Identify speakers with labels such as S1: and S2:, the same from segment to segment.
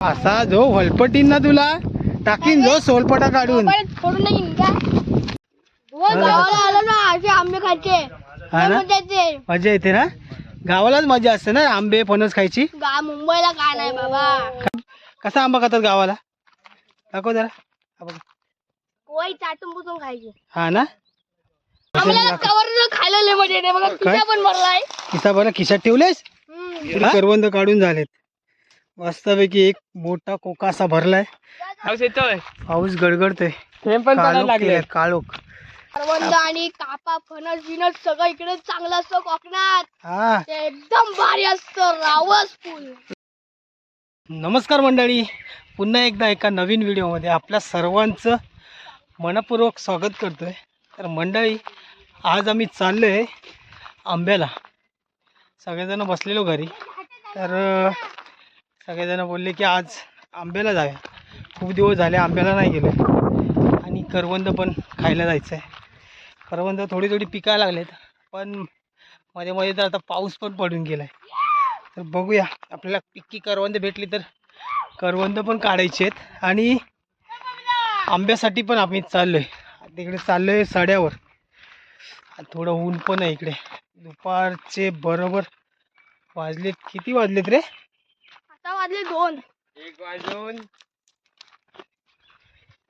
S1: असा जो हलपटीन ना तुला टाकीन जो सोलपटा काढून.
S2: मोबाईल फोडून नाही घेईन का रोज गावाला आलो ना असे आंबे खायचे.
S1: हा ना?
S2: मजा येते.
S1: मजा येते ना? गावालाच मजा असते ना आंबे फणस खायची?
S2: गा मुंबईला काय नाही बाबा.
S1: कसा आंबा खातात गावाला? दाखव जरा. हा बघ.
S2: कोई चाटून पुसून खायचे.
S1: हा ना?
S2: आम्हाला कवर खायला लय मजा येते. बघा
S1: काय?
S2: किती पण भरलाय.
S1: किसा बरं खिशात ठेवलेस?
S2: हम्म.
S1: करवंद काढून झालेत. मस्तपैकी एक मोठा कोका असा भरलाय. पाऊस गडगडतोय. काळोख केलाय, काळोख
S2: करवंद आणि कापा फणस बिनस सगळं इकडे चांगलं असतं कोकणात.
S1: हा.
S2: ते एकदम भारी असतं रावस फुल.
S1: नमस्कार मंडळी. पुन्हा एकदा एका नवीन व्हिडिओमध्ये आपल्या सर्वांचं मनपूर्वक स्वागत करतोय. तर मंडळी आज आम्ही चाललो आहे आंब्याला. सगळेजण बसलेलो घरी. तर अं, सगळेजण बोलले की आज आंब्याला जाऊया. खूप दिवस झाले आंब्याला नाही गेलो. आणि करवंद पण खायला जायचं आहे करवंद थोडी थोडी पिकायला लागलेत. पण मध्ये मध्ये तर आता पाऊस पण पडून गेला आहे तर बघूया. आपल्याला पिक्की करवंद भेटली तर करवंद पण काढायचे आहेत. आणि आंब्यासाठी पण आम्ही चाललो आहे तिकडे चाललो आहे साड्यावर. आणि थोडं ऊन पण आहे इकडे. दुपारचे बरोबर वाजलेत. किती वाजलेत रे?
S2: आता वाजले दोन.
S3: एक वाजून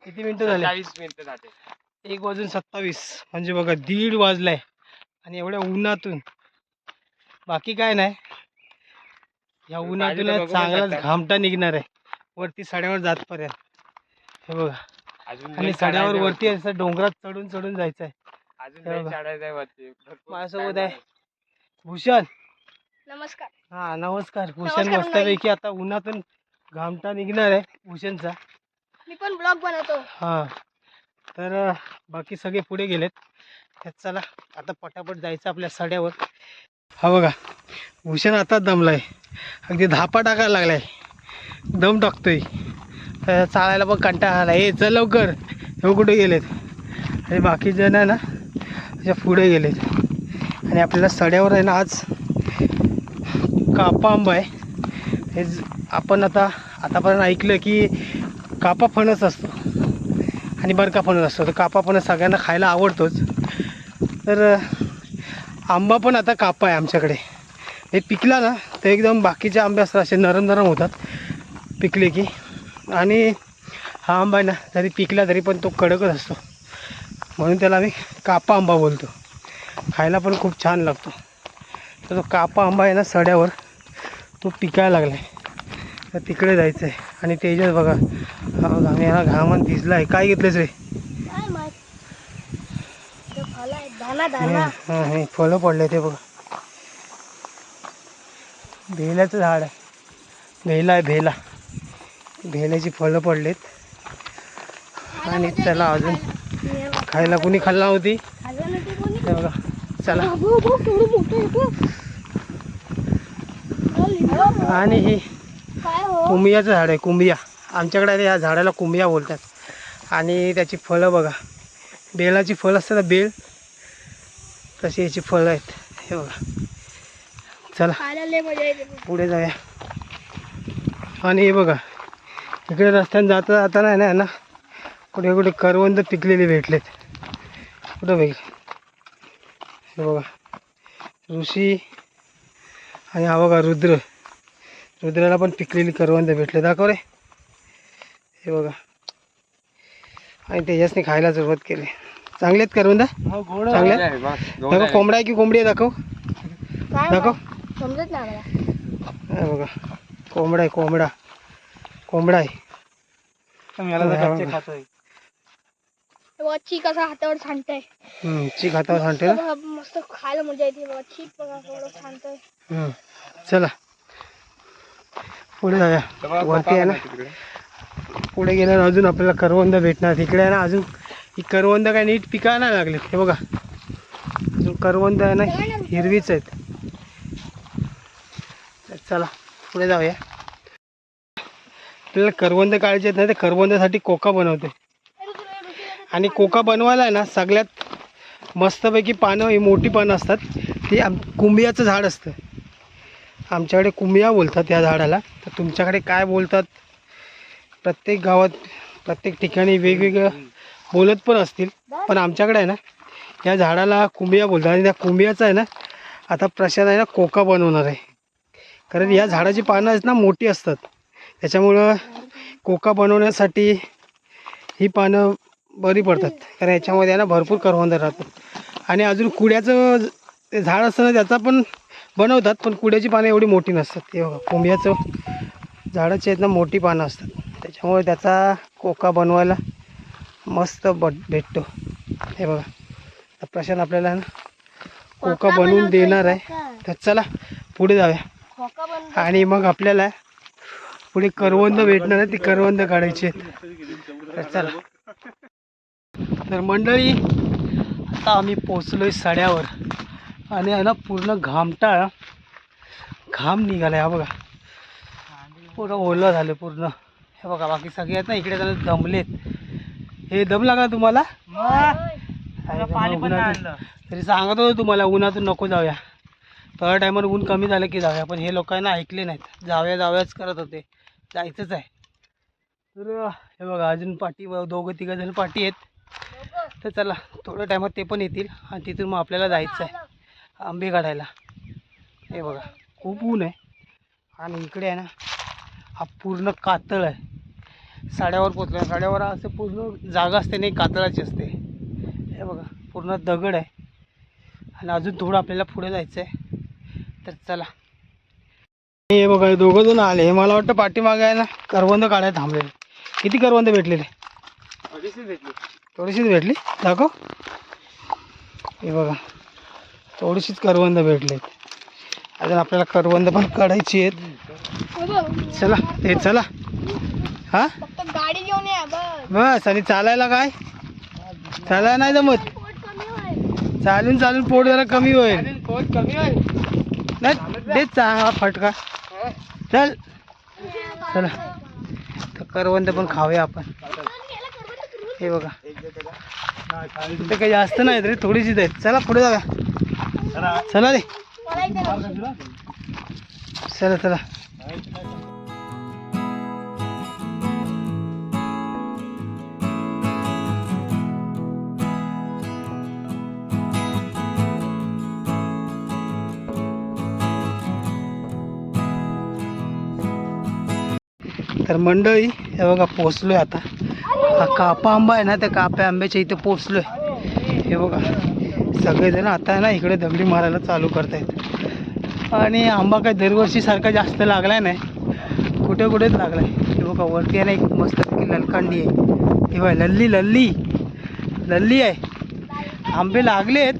S1: किती मिनटं झाले?
S3: चाळीस मिनिटं झाले.
S1: एक वाजून सत्तावीस. म्हणजे बघा दीड वाजलाय. आणि एवढ्या उन्हातून. बाकी काय नाही. या उन्हातून चांगलाच. घामटा निघणार आहे. वरती साड्यावर जातपर्यंत हे बघा.
S3: अजून
S1: आणि साड्यावर वरती असं डोंगरात चढून चढून जायचं आहे
S3: अजून
S1: हे
S3: वरती. भरपूर
S1: माझ्यासोबत
S3: time
S1: आहे. भूषण.
S2: नमस्कार.
S1: हा नमस्कार. भूषण
S2: नमस्कार
S1: मस्तपैकी आता उन्हातून घामटा निघणार आहे भूषणचा
S2: मी पण ब्लॉग बनवतो.
S1: हा तर अं, बाकी सगळे पुढे गेलेत. तर चला आता पटापट जायचं आपल्या साड्यावर. हा बघा भूषण आता दमलाय. अगदी धापा टाकायला लागलाय. दम टाकतोय. तर चालायला पण कंटाळा आला ए चल लवकर. हे कुठे गेलेत? आणि बाकी जण आहे ना अशा पुढे गेलेत. आणि आपल्याला सड्यावर आहे ना आज कापा आंबा आहे. हे ज- आपण आता आतापर्यंत ऐकलं की कापा फणस असतो. आणि बरका फणस असतो. तर कापा फणस सगळ्यांना खायला आवडतोच. तर आंबा पण आता कापा आहे आमच्याकडे. हे पिकला ना तर एकदम बाकीचे आंबे असतात असे नरम नरम होतात. पिकले की. आणि हा आंबा आहे ना जरी पिकला तरी पण तो कडकच असतो. म्हणून त्याला आम्ही कापा आंबा बोलतो. खायला पण खूप छान लागतो. तर तो कापा आंबा आहे ना सड्यावर. तो पिकायला लागला आहे तर तिकडे जायचं आहे आणि तेजस बघा आम्ही हा घामान भिजला आहे काय घेतलंच रे? हां फळं पडले ते बघा. भेलाचं झाड आहे. भेला आहे भेला. भेलाची फळं पडलेत. आणि चला अजून खायला कुणी खाल्ला होती? बघा चला
S2: अगं, बघ, केवढं मोठं आहे बघ. अरे,
S1: आणि ही
S2: हो?
S1: कुंबियाचं झाड आहे कुंबिया आमच्याकडे या झाडाला कुंबिया बोलतात. आणि त्याची फळं बघा. बेलाची फळं असतात बेल? तशी याची फळं आहेत. हे बघा. चला. पुढे जाऊया. आणि हे बघा इकडे रस्त्याने जाता जाताना आहे ना ना कुठे कुठे करवंद पिकलेले भेटलेत. कुठं बघ? हे बघा. ऋषी आणि हा बघा रुद्र. रुद्राला पण पिकलेली करवंद भेटले. दाखव रे. हे बघा. आणि त्याच्यासने खायला सुरुवात केली. चांगले आहेत करवंद? चांगले
S3: बस, दोन
S1: दाखव
S3: आहे.
S1: कोंबडा आहे की कोंबडी आहे दाखव. दाखव.
S2: माहीत? समजत नाही मला.
S1: हे बघा. कोंबडा आहे कोंबडा. कोंबडा आहे.
S3: खातोय
S2: हे बघा, चीक असा हातावर सांडतंय
S1: चिक हातावर
S2: बघा, मस्त खायला मजा येते. बघा चीक बघा केवढं सांडतंय
S1: हम्म, चला. पुढे जाऊया. वरती आहे ना? पुढे गेल्यावर अजून आपल्याला करवंद भेटणार. तिकडे आहे ना अजून ही करवंद काय नीट पिकायला नाही लागले हे बघा. अजून करवंद आहे ना हिरवीच आहेत. चला पुढे जाऊया. आपल्याला करवंद काढायचे आहेत ना ते करवंदासाठी कोका बनवते आणि कोका बनवायला आहे ना सगळ्यात मस्तपैकी पानं ही मोठी पानं असतात. ती कुंबियाचं झाड असतं. आमच्याकडे कुंबिया बोलतात या झाडाला. तर तुमच्याकडे काय बोलतात? प्रत्येक गावात प्रत्येक ठिकाणी वेगवेगळं बोलत पण असतील. पण आमच्याकडे आहे ना या झाडाला कुंबिया बोलतात आणि त्या कुंबियाचा आहे ना आता प्रशांत आहे ना कोका बनवणार आहे. कारण या झाडाची पानं आहेत ना मोठी असतात. त्याच्यामुळं कोका बनवण्यासाठी ही पानं बरी पडतात. कारण याच्यामध्ये आहे ना भरपूर करवंद राहतात. आणि अजून कुड्याचं झाड असतं ना त्याचा पण बनवतात पण कुड्याची पानं एवढी मोठी नसतात. हे बघा कोंबियाचं झाडाची आहेत ना मोठी पानं असतात. त्याच्यामुळे त्याचा कोका बनवायला मस्त बट भेटतो. हे बघा तर प्रशांत आपल्याला ना कोका बनवून देणार आहे. तर चला पुढे जाऊया. आणि मग आपल्याला पुढे करवंद भेटणार आहे ती करवंद काढायची आहेत. तर चला. तर मंडळी आता आम्ही पोचलोय सड्यावर. आणि आहे ना पूर्ण घामटाळ. घाम निघालाय हा बघा. पूर्ण ओलं झालं पूर्ण. हे बघा बाकी सगळे आहेत ना इकडे जण दमलेत. हे दम लागला तुम्हाला? तरी सांगत होतो तुम्हाला उन्हातून नको जाऊया. थोड्या टायमावर ऊन कमी झालं की जाऊया. पण हे लोकांना ऐकले नाहीत. जाऊया जाऊयाच करत होते. जायचंच आहे. तर हे बघा अजून पाठी दोघं तिघं जण पाठी आहेत. तर चला थोड्या टायमात ते पण येतील. आणि तिथून मग आपल्याला जायचं आहे आंबे काढायला. हे बघा खूप ऊन आहे. आणि इकडे आहे ना हा पूर्ण कातळ आहे. साड्यावर पोचलो साड्यावर असं पूर्ण जागा असते नाही कातळाची असते. हे बघा पूर्ण दगड आहे. आणि अजून थोडं आपल्याला पुढे जायचं आहे तर चला. हे बघा हे दोघं जण आले. हे मला वाटतं पाठीमागे आहे ना करवंद काढायला थांबलेले. किती करवंद भेटलेले?
S3: अडीचशे भेटली.
S1: थोडीशीच भेटली. दाखव. हे बघा. थोडीशीच करवंद भेटलेत. अजून आपल्याला करवंद पण काढायची आहेत. चला ते चला. हा?
S2: फक्त गाडी घेऊन या बस.
S1: बस आणि चालायला काय? चालायला नाही जमत. चालून चालून पोट जरा कमी होईल.
S3: पोट कमी होईल.
S1: नाही चांगला फटका. चल. चला. तर करवंद पण खाऊया आपण. हे बघा. तिथे काही जास्त नाहीत रे थोडीशीच आहेत. चला पुढे जाऊया चला रे. चला चला. तर मंडळी हे बघा पोचलोय आता. हा कापा आंबा आहे ना त्या काप्या आंब्याच्या इथे पोचलोय. हे बघा सगळेजण आता आहे ना इकडे दगडी मारायला चालू करतायत. आणि आंबा काय दरवर्षी सारखा जास्त लागलाय नाही. कुठे कुठेच लागलाय. हे बघा वरती आहे ना एक मस्त ललकांडी आहे. हे बघा लल्ली लल्ली. लल्ली आहे. आंबे लागलेत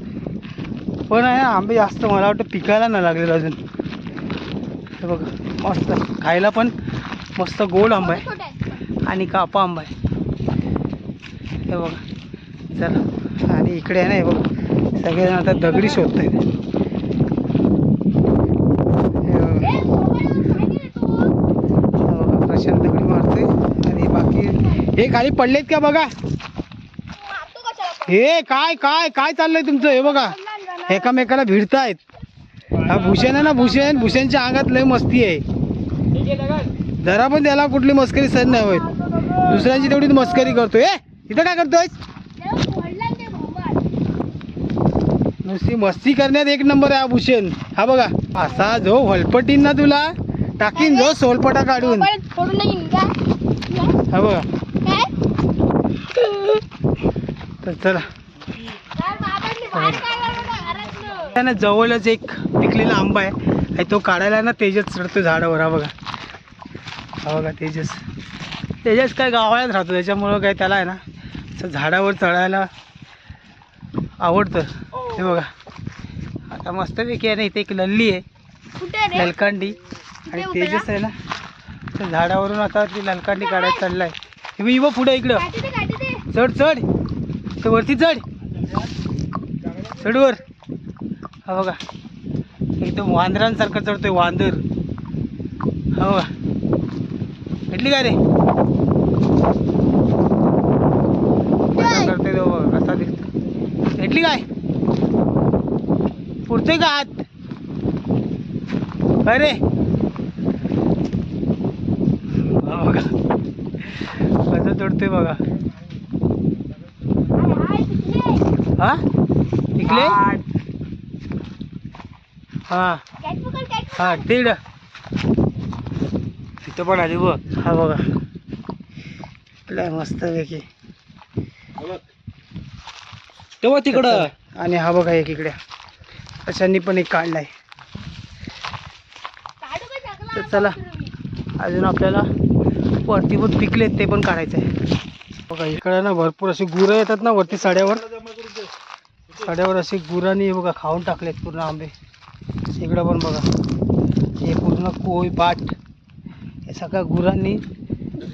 S1: पण आहे ना आंबे जास्त मला वाटतं पिकायला नाही लागलेलं अजून. हे बघा मस्त. खायला पण मस्त गोड आंबा आहे. आणि कापा आंबा आहे. हे बघा. चला आणि इकडे आहे ना हे बघा. सगळेजण आता दगडी शोधत आहेत? प्रशांत दगडी मारतोय. आणि बाकी हे खाली पडलेत का बघा?
S2: मारतो कशाला पण?
S1: हे काय काय काय चाललंय तुमचं? हे बघा. एकामेकाला भिडतायत. हा भूषण आहे ना भूषण? भूषणच्या अंगात लय मस्ती आहे. जरा पण त्याला कुठली मस्करी सहन नाही होत. दुसऱ्यांची तेवढी मस्करी करतोय ए! इथं काय करतोय. नुसती मस्ती करण्यात एक नंबर आहे भूषण हा बघा असा जो हलपटीन ना तुला टाकीन जो सोलपटा काढून. हा बघा. तर चला. त्यानं जवळच एक पिकलेला आंबा आहे. आणि तो काढायला ना तेजस चढतो झाडावर हा बघा. हा बघा तेजस. तेजस काय गावाळ्यात राहतो त्याच्यामुळं काय त्याला आहे ना असं झाडावर चढायला आवडतं. हे. बघा. आता मस्तपैकी आहे ना इथे एक लल्ली आहे. ललकांडी. आणि तेजस आहे ना. त्या झाडावरून आता ती ललकांडी काढायला चाललाय. इव इव पुढे इकडं. चढ चढ. तर वरती चढ. चढ वर हा बघा. एकदम वांदरांसारखं चढतोय वांदर. हा बघा. भेटली काय रे कसा करतोय तो बघा कसा भेटली काय पुरतोय का आत काय रे हा बघा. खातोय बघा.
S2: हाय, तिकडे.
S1: हा? इकडे? हा. हा तिकडं
S3: तिथं पण आली बघ.
S1: हा बघा. मस्त पैकी.
S3: तेव्हा तिकडं.
S1: आणि हा बघा एक इकडे. अशांनी पण एक काढलाय. तर चला अजून आपल्याला वरती पण पिकलेत ते पण काढायचं आहे बघा इकडे ना भरपूर अशी गुरं येतात ना वरती साड्यावर. साड्यावर असे गुरांनी बघा खाऊन टाकलेत पूर्ण आंबे. इकडं पण बघा. हे पूर्ण कोय बाट हे सकाळ गुरांनी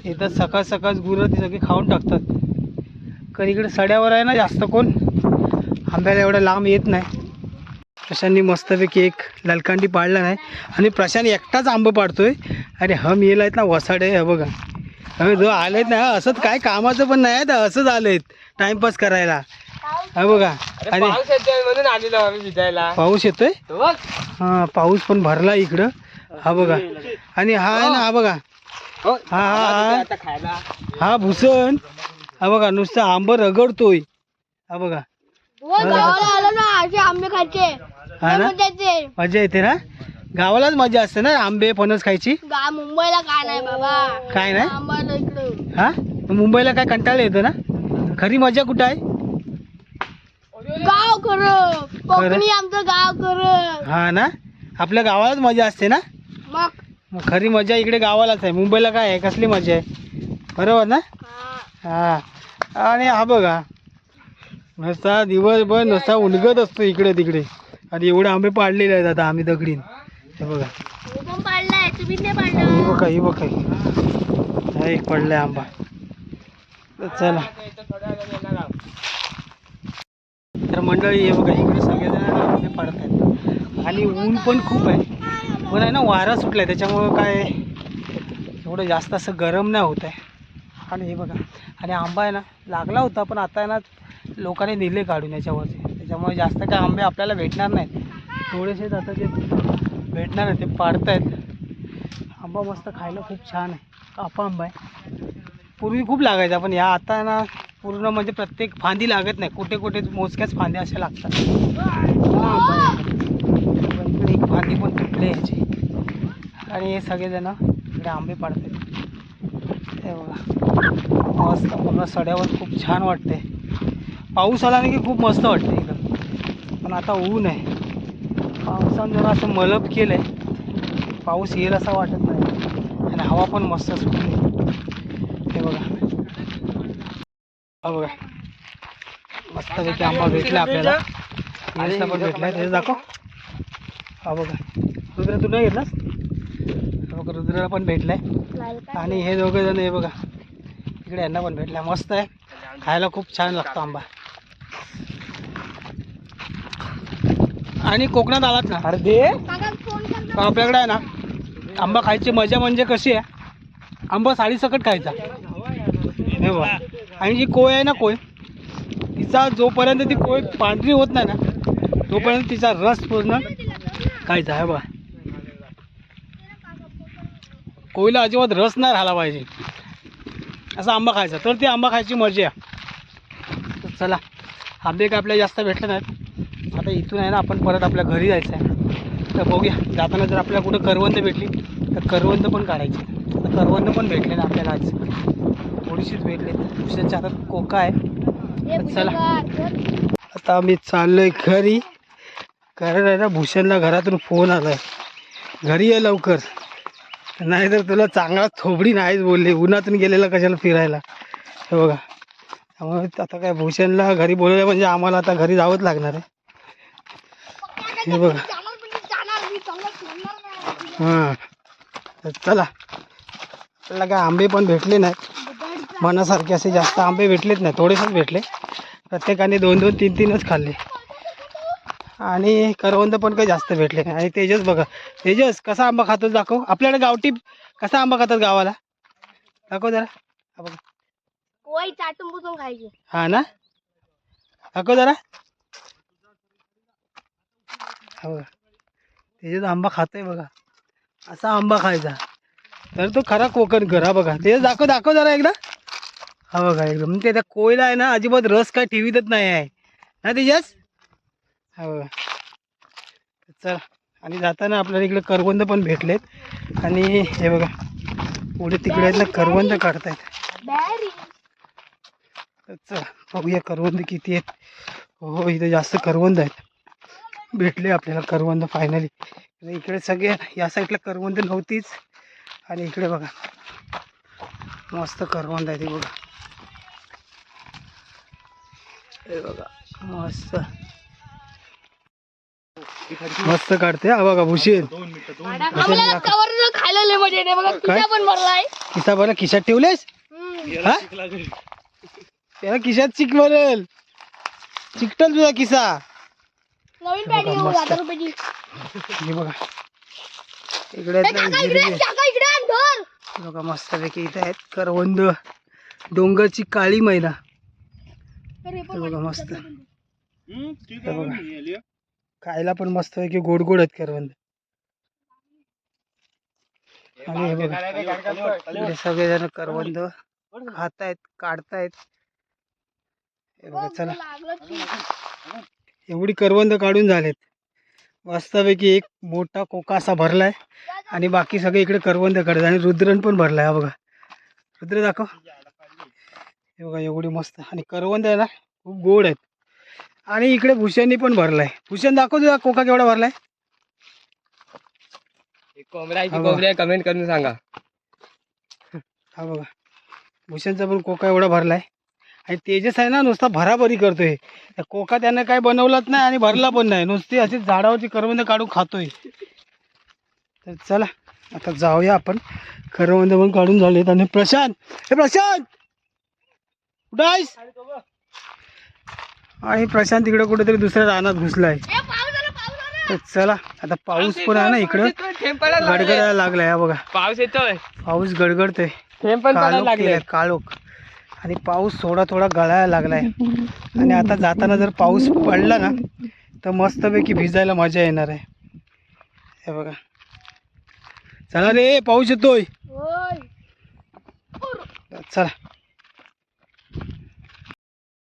S1: येतात. सकाळ सकाळ गुरं ती सगळी खाऊन टाकतात. कारण इकडे सड्यावर आहे ना जास्त कोण? आंब्याला एवढं लांब येत नाही. प्रशांतनी मस्तपैकी एक ललकांडी पाडला नाही. आणि प्रशांत एकटाच आंबं पाडतोय. आणि हम येल आहेत ना वसाडे हे बघा. हं, जो आलेत ना असंच काय कामाचं पण नाही आहे असंच आलेत टाइमपास करायला. हा बघा. आणि
S3: पाऊस येतोय म्हणून आलेलो आम्ही भिजायला
S1: पाऊस येतोय? हा पाऊस पण भरला इकडं. हा बघा. आणि हा आहे ना हा बघा.
S3: हो,
S1: हा, हा, हा. हा भूषण हा बघा नुसतं आंबं रगडतोय. हा बघा.
S2: गावाला आलो ना असे आंबे खायचे.
S1: हा ना?
S2: मजा येते
S1: मजा येते ना? गावालाच मजा असते ना आंबे फणस खायची?
S2: गा मुंबईला काय नाही बाबा.
S1: काय नाही?
S2: इकडं.
S1: हा? मुंबईला काय कंटाळा येतो ना? खरी मजा कुठं आहे?
S2: गाव खरं. कोकणी आमचं गाव
S1: हा ना? आपल्या गावालाच मजा असते ना?
S2: मग?
S1: मग खरी मजा इकडे गावालाच आहे. मुंबईला काय आहे? कसली मजा आहे? बरोबर ना.
S2: हा.
S1: आणि हा बघा नुसता दिवसभर नुसता उलगत असतो इकडे तिकडे. आणि एवढे आंबे पाडलेले आहेत आता आम्ही दगडीन. हे बघा. ही
S2: पाडलं.
S1: बघा ही बघा. हा एक पडलाय आंबा. चला. तर मंडळी हे बघा इकडे सगळेजण आंबे पाडत आहेत आणि ऊन पण खूप आहे. पण आहे ना वारा सुटलाय. त्याच्यामुळं काय एवढं जास्त असं गरम नाही होत आहे. आणि हे बघा. आणि आंबा आहे ना लागला होता पण आता आहे ना लोकांनी नेले काढून याच्यावरचे त्याच्यामुळे जास्त काय आंबे आपल्याला भेटणार नाहीत. थोडेसेच आता जे भेटणार आहे ते पाडतायत. आंबा मस्त खायला खूप छान आहे. कापा आंबा आहे. पूर्वी खूप लागायचा पण या आता ना पूर्ण म्हणजे प्रत्येक फांदी लागत नाही. कुठे कुठे मोजक्याच फांद्या अशा लागतात. एक फांदी पण तुटली याची. आणि हे सगळेजण इकडे आंबे पाडतात हे बघा. मस्त पूर्ण सड्यावर खूप छान वाटते पाऊस आला ना की खूप मस्त वाटते इकडं. पण आता ऊन आहे. पावसानं जरा असं मलप केलं आहे पाऊस येईल असं वाटत नाही. आणि हवा पण मस्त सुटली. हे बघा. हा बघा. मस्तपैकी आंबा भेटला आपल्याला. पण भेटला. तेच दाखव. हा बघा. रुद्र तू नाही घेतलास? बघा रुद्राला पण भेटलाय. आणि हे दोघे जण हे बघा. इकडे यांना पण भेटला मस्त आहे. खायला खूप छान लागतो आंबा. आणि कोकणात आलात ना? अरे दे.
S2: काका फोन कर
S1: तर आपल्याकडे आहे ना? आंबा खायची मजा म्हणजे कशी आहे? आंबा साडीसकट खायचा. हे आणि जी कोय आहे ना कोय तिचा जोपर्यंत ती कोय पांढरी होत नाही ना तोपर्यंत तिचा रस पूर्ण खायचा. आहे बघा. कोयला अजिबात रस नाही राहिला पाहिजे. असा आंबा खायचा. तर ती आंबा खायची मजा आहे. चला. आंबे काय आपल्याला जास्त भेटले नाहीत. आता इथून आहे ना आपण परत आपल्या घरी जायचं आहे. तर बघूया जाताना जर आपल्याला कुठं करवंद भेटली तर करवंद पण काढायची. तर करवंद पण भेटले ना आपल्याला आज. थोडीशीच भेटले. दुसऱ्याच्या हातात कोका आहे. चला. आता आम्ही चाललोय घरी. कारण आहे ना भूषणला घरातून फोन आलाय. घरी ये लवकर. नाही तर तुला चांगला थोबडी नाहीच बोलले. उन्हातून गेलेला कशाला फिरायला? हे बघा. त्यामुळे आता काय भूषणला घरी बोलवलं म्हणजे आम्हाला आता घरी जावंच लागणार आहे. हे बघा.
S2: म्हणजे नाही.
S1: हां. चला. आपल्याला काय आंबे पण भेटले नाहीत. मनासारखे असे जास्त आंबे भेटलेच नाही थोडेसेच भेटले. प्रत्येकाने दोन दोन तीन तीनच खाल्ले. आणि करवंद पण काही जास्त भेटले नाही. आणि तेजस बघा. तेजस कसा आंबा खातो दाखव. आपल्याकडे गावठी कसा आंबा खातात गावाला? दाखव जरा. बघा. हा ना? दाखव जरा. हा बघा तेजस आंबा खातोय बघा. असा आंबा खायचा. तर तो खरा कोकण घर हा बघा. तेजस दाखव दाखव जरा एकदा. हा बघा एकदम. म्हणजे त्या कोयला आहे ना अजिबात रस काय ठेवीतच नाही आहे. ना तेजस? हा बघा. चल. आणि जाताना आपल्याला इकडे करवंद पण भेटलेत. आणि हे बघा. पुढे तिकडे आहेत ना करवंद काढतायत. चला. बघूया करवंद किती आहेत. हो इथे जास्त करवंद आहेत. भेटले आपल्याला करवंद फायनली इकडे सगळे या साईडला करवंद नव्हतीच. आणि इकडे बघा. मस्त करवंद आहे ते बघा. हे बघा मस्त. मस्त काढते हा बघा भूषण
S2: पण भरलाय
S1: किसा बरं खिशात ठेवलेस. हा? त्याला खिशात चिक बरल चिकटल तुझा किसा
S2: नवीन
S1: बघा,
S2: पॅटी घेऊ. हजार रुपयाची
S1: हे बघा. इकडे आहेत ना
S2: काका इकडे
S1: हिरवे.
S2: काका इकडे आण, धर.
S1: हे बघा मस्तपैकी इथे आहेत करवंद डोंगरची काळी मैना
S2: अरे,
S1: हे बघा मस्त. हे बघा. खायला पण मस्त आहे की गोड गोड आहेत करवंद. आणि हे बघा. इकडे सगळेजण करवंद खातायत काढतायत. हे बघा चला.
S2: लागलं की.
S1: एवढी करवंद काढून झालेत. मस्तपैकी एक मोठा कोका असा भरलाय आणि बाकी सगळे इकडे करवंद काढतात आणि रुद्रन पण भरलाय हा बघा. रुद्र दाखव. हे बघा एवढी मस्त. आणि करवंद आहे ना खूप गोड आहेत. आणि इकडे भूषणनी पण भरलाय. भूषण दाखव तुझा कोका केवढा भरलाय.
S3: कोंबड्या
S1: हा बघा.
S3: कोंबड्या कमेंट करून सांगा.
S1: हा बघा. भूषणचा पण कोका एवढा भरलाय. आणि तेजस आहे ना नुसता भराभरी करतोय. त्या कोका त्यानं काय बनवलाच नाही आणि भरला पण नाही. नुसती अशी झाडावरची करवंद काढून खातोय. तर चला आता जाऊया आपण. करवंद पण काढून झालेत आणि प्रशांत हे प्रशांत! कुठं आहेस? आणि प्रशांत इकडे कुठेतरी दुसऱ्या रानात घुसलाय.
S2: ए, पाऊस आला, पाऊस आला.
S1: तर चला आता पाऊस पण आहे ना इकडं. गडगडायला लागलाय हा बघा.
S3: पाऊस येतोय.
S1: पाऊस गडगडतोय. काळोख. आणि पाऊस थोडा थोडा गळायला लागलाय. आणि आता जाताना जर पाऊस पडला ना तर मस्तपैकी भिजायला मजा येणार आहे. हे बघा. चला रे पाऊस येतोय. चला.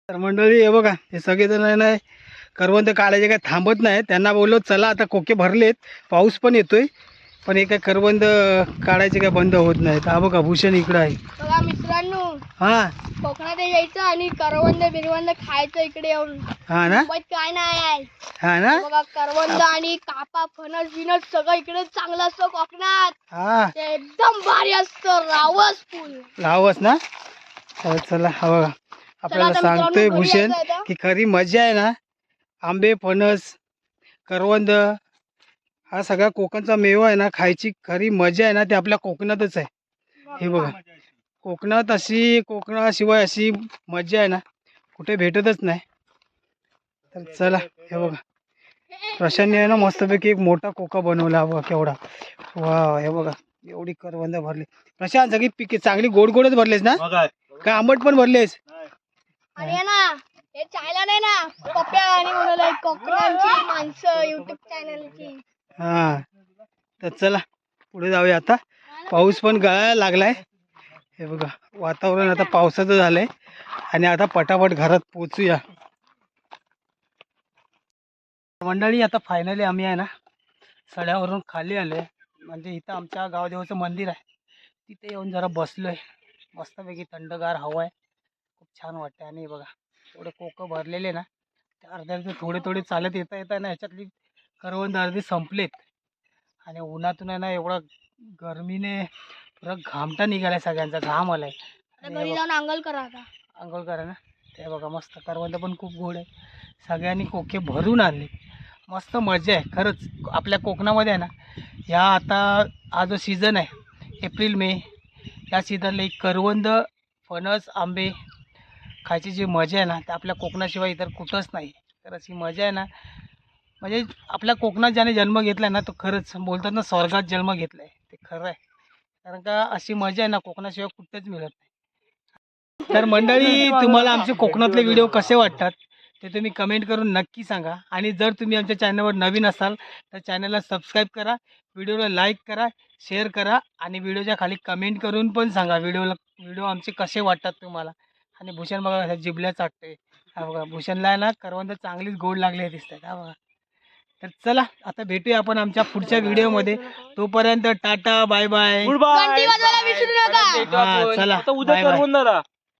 S1: तर मंडळी हे बघा हे सगळेजण आहे ना करवंद काढायचे काय थांबत नाही. त्यांना बोललो चला आता कोके भरलेत. पाऊस पण येतोय पण हे काय करवंद काढायचे काय बंद होत नाहीत. हा बघा भूषण इकडं आहे.
S2: मित्रांनो.
S1: हा.
S2: कोकणात यायचं आणि करवंद बिरवंद खायचं इकडे येऊन.
S1: हा ना?
S2: मुंबईत काय नाही आहे.
S1: हा ना?
S2: बघा करवंद आणि कापा फणस बिनस सगळं इकडे चांगलं असतं कोकणात.
S1: हा.
S2: ते एकदम भारी असतं रावस फुल.
S1: लावस ना? तर चला हा बघा. आपल्याला
S2: आता मित्रांनो,
S1: सांगतोय
S2: घरी
S1: भूषण
S2: यायचं आहे आता.
S1: की खरी मजा आहे ना? आंबे फणस करवंद हा सगळा कोकणचा मेवा आहे ना? खायची खरी मजा आहे ना? ते आपल्या कोकणातच आहे. हे बघा. कोकणात अशी कोकणाशिवाय अशी मजा आहे ना कुठे भेटतच नाही. तर चला हे बघा. प्रशांतने आहे ना मस्तपैकी एक मोठा कोका बनवला हा बघा केवढा. वा हे बघा. एवढी करवंद भरली. प्रशांत सगळी पिके चांगली गोड गोडच भरलेस ना? काय आंबट पण भरलेस?
S2: हे
S1: हा. तर चला पुढे जाऊया आता. पाऊस पण गळायला लागलाय. हे बघा वातावरण आता पावसाचं झालंय. आणि आता पटापट घरात पोचूया मंडळी आता फायनली आम्ही आहे ना सड्यावरून खाली आलोय. म्हणजे इथं आमच्या गावदेवाचं मंदिर आहे. तिथे येऊन जरा बसलोय. मस्तपैकी थंडगार हवा आहे. खूप छान वाटते आणि हे बघा थोडे कोकं भरलेले ना ते अर्ध्या थोडे थोडे चालत येता येता ना ह्याच्यातली करवंद अर्धी संपलेत. आणि उन्हातून आहे ना एवढा गरमीने पुरा घामटा निघालाय सगळ्यांचा घाम आलाय.
S2: घरी जाऊन अंगल करा आता.
S1: आंघोळ करा ना. ते बघा मस्त करवंद पण खूप गोड आहे. सगळ्यांनी कोके भरून आणले. मस्त मजा आहे खरंच. आपल्या कोकणामध्ये आहे ना ह्या आता हा जो सीझन आहे एप्रिल मे या सीझनला एक करवंद फणस आंबे खायची जी मजा आहे ना ते आपल्या कोकणाशिवाय इतर कुठंच नाही. खरंच ही मजा आहे ना म्हणजे आपल्या कोकणात ज्याने जन्म घेतला आहे ना तो खरंच बोलतात ना स्वर्गात जन्म घेतला आहे ते खरं आहे. कारण का अशी मजा आहे ना कोकणाशिवाय कुठेच मिळत नाही. तर मंडळी तुम्हाला आमचे कोकणातले व्हिडिओ कसे वाटतात ते तुम्ही कमेंट करून नक्की सांगा. आणि जर तुम्ही आमच्या चॅनलवर नवीन असाल तर चॅनलला सबस्क्राईब करा व्हिडिओला लाईक करा शेअर करा आणि व्हिडिओच्या खाली कमेंट करून पण सांगा व्हिडिओला व्हिडिओ आमचे कसे वाटतात तुम्हाला. आणि भूषण बघा जिबल्या चाटतोय. हा बघा भूषणला आहे ना करवंद चांगलीच गोड लागले दिसतात. हा बघा. तर चला आता भेटूया आपण आमच्या पुढच्या व्हिडिओमध्ये. तोपर्यंत टाटा बाय बाय.
S2: घंटी वाजवायला विसरू नका.
S1: हा चला
S4: आता उद्या
S1: बाय बाय.